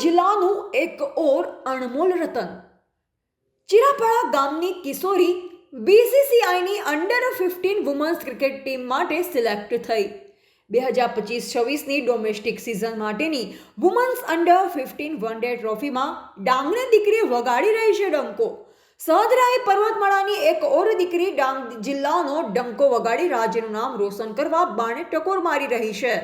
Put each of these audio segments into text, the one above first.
જિલ્લાનું એક ઓર અણમોલ રતન. ચિરાપળા ગામની કિશોરી બીસીસીઆઈની under fifteen women's cricket team માટે સિલેક્ટ થઈ. બે હજાર પચીસ છવ્વીસની ડોમેસ્ટિક સિઝન માટેની women's under fifteen one day ટ્રોફીમાં ડાંગની દીકરી વગાડી રહી છે ડંકો. સહદરાઈ પર્વતમાળાની એક ઓર દીકરી ડાંગ જિલ્લાનો ડંકો વગાડી રાજ્યનું નામ રોશન કરવા બાણે ટકોર મારી રહી છે.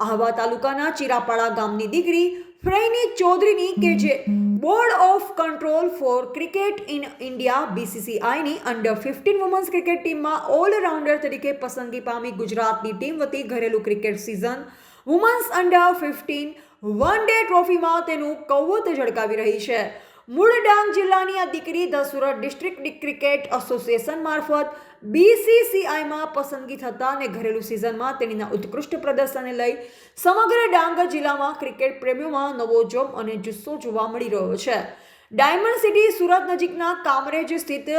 આહવા તાલુકાના ચિરાપાડા ગામની દીકરી ફ્રેની ચૌધરીની કે જે board of control for cricket in India, બીસીસીઆઈની under fifteen women's cricket ટીમમાં ઓલરાઉન્ડર તરીકે પસંદગી પામી ગુજરાતની ટીમ વતી ઘરેલું cricket season women's under fifteen one day ટ્રોફીમાં તેનું કૌવત ઝળકાવી રહી છે. મૂળ ડાંગ જિલ્લાની આ દીકરી the Surat district cricket association મારફત બીસીસીઆઈમાં પસંદગી થતા અને ઘરેલું સિઝનમાં તેણીના ઉત્કૃષ્ટ પ્રદર્શનને લઈ સમગ્ર ડાંગ જિલ્લામાં ક્રિકેટ પ્રેમીઓમાં નવો જોમ અને જુસ્સો જોવા મળી રહ્યો છે. ડાયમંડ સિટી સુરત નજીકના કામરેજ સ્થિત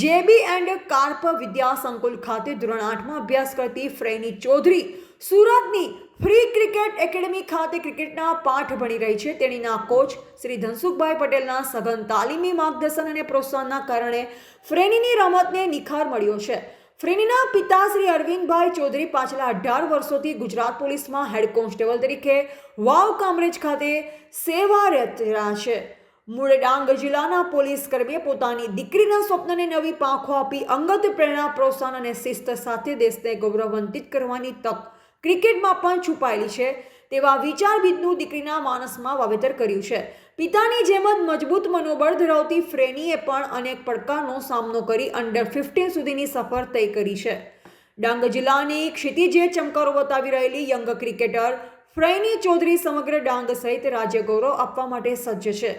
જેબી એન્ડ કાર્પ વિદ્યા સંકુલ ખાતે ધોરણ આઠમાં અભ્યાસ કરતી ફ્રેની ચૌધરી સુરતની ફ્રી ક્રિકેટ એકેડમી ખાતે ક્રિકેટના પાઠ ભણી રહી છે. તેણીના કોચ શ્રી ધનસુખભાઈ પટેલના સઘન તાલીમી માર્ગદર્શન અને પ્રોત્સાહનના કારણે ફ્રેનીની રમતને નિખાર મળ્યો છે. ફ્રેનીના પિતા શ્રી અરવિંદભાઈ ચૌધરી પાછલા અઢાર વર્ષોથી ગુજરાત પોલીસમાં હેડ કોન્સ્ટેબલ તરીકે વાવ કામરેજ ખાતે સેવારત રહ્યા છે. મૂળ ડાંગ જિલ્લાના પોલીસ કર્મીએ પોતાની દીકરીના સ્વપ્નને નવી પાંખો આપી અંગત પ્રેરણા, પ્રોત્સાહન અને શિસ્ત સાથે દેશને ગૌરવવંતિત કરવાની તક ક્રિકેટમાં પણ છુપાયેલી છે. તેવા વિચારવિદનું દીકરીના માનસમાં વાવેતર કર્યું છે. પિતાની જેમ જ મજબૂત મનોબળ ધરાવતી ફ્રેનીએ પણ અનેક પડકારનો સામનો કરી અંડર ફિફ્ટીન સુધીની સફર તય કરી છે. ડાંગ જિલ્લાની ક્ષિતિજે ચમકારો બતાવી રહેલી યંગ ક્રિકેટર ફ્રેની ચૌધરી સમગ્ર ડાંગ સહિત રાજ્ય ગૌરવ આપવા માટે સજ્જ છે.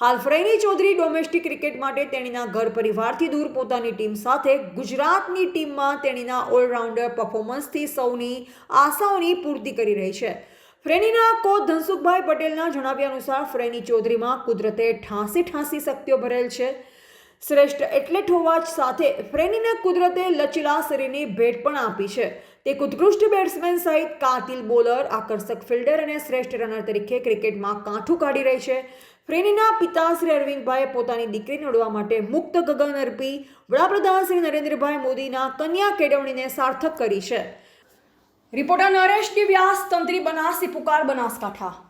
હાલ ફ્રેની ચૌધરી ડોમેસ્ટિક ક્રિકેટ માટે તેણીના ઘર પરિવારથી દૂર પોતાની ટીમ સાથે ગુજરાતની ટીમમાં તેણીના ઓલરાઉન્ડર પરફોર્મન્સથી સૌની આશાઓની પૂર્તિ કરી રહી છે. ફ્રેનીના કોચ ધનસુખભાઈ પટેલના જણાવ્યા અનુસાર ફ્રેની ચૌધરીમાં કુદરતે ઠાંસી ઠાંસી શક્તિઓ ભરેલ છે. શ્રેષ્ઠ એથ્લેટ હોવા સાથે ફ્રેનીને કુદરતે લચીલા શરીરની ભેટ પણ આપી છે. તે ઉત્કૃષ્ટ બેટ્સમેન સહિત કાતિલ બોલર આકર્ષક ફિલ્ડર અને શ્રેષ્ઠ રનર તરીકે ક્રિકેટમાં કાંઠું કાઢી રહી છે. ફ્રેનીના પિતા શ્રી અરવિંદભાઈએ પોતાની દીકરીને ઉડવા માટે મુક્ત ગગન અર્પી વડાપ્રધાન શ્રી નરેન્દ્રભાઈ મોદીના કન્યા કેળવણીને સાર્થક કરી છે. રિપોર્ટર નરેશ વ્યાસ તંત્રી બનાસી, પુકાર બનાસકાંઠા.